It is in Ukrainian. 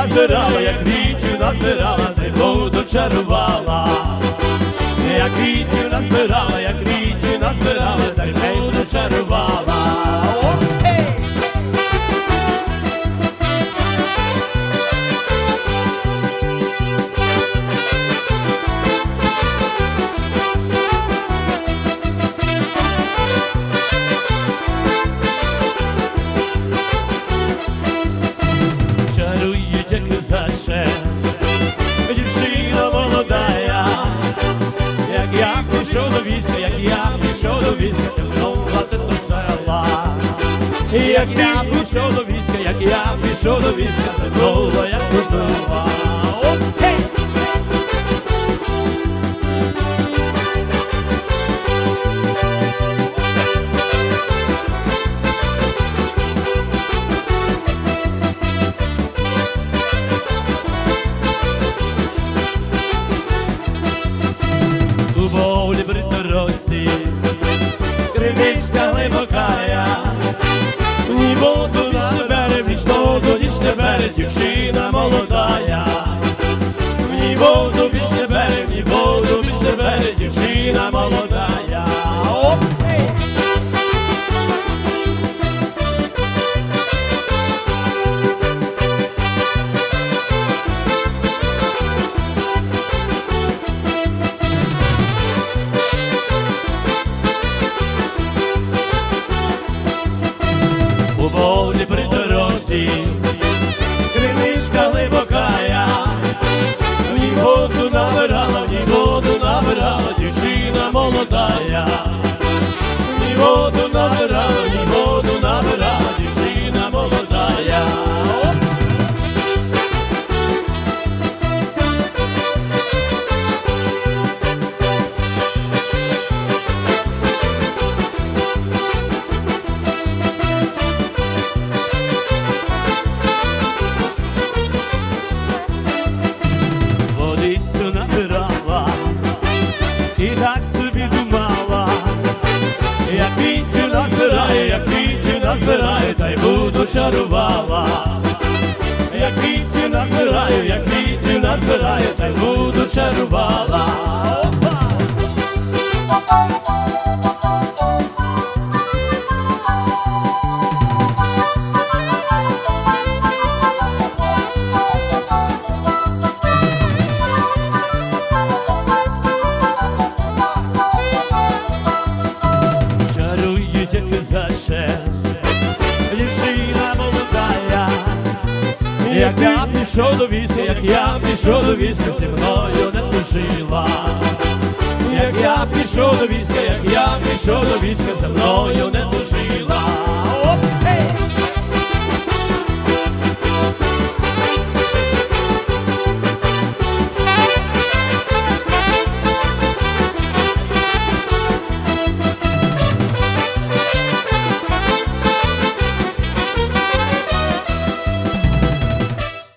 назбирала, як вітю назбирала, тривогу дочарувала, як квітів назбирала, як вітю назбирала, тривогу дочарувала. До війська, як я пішов до війська, ти мною ти жила. Як я пішов до війська, як я пішов до війська, ти назбирає, як вітю назбирає, та й буду чарувала, як вітю назбираю, як вітю назбирає, та й буду чарувала. Як я пішов до війська, як я пішов до війська, зі мною не тужила. Як я пішов до війська, як я пішов до війська, зі мною не тужила.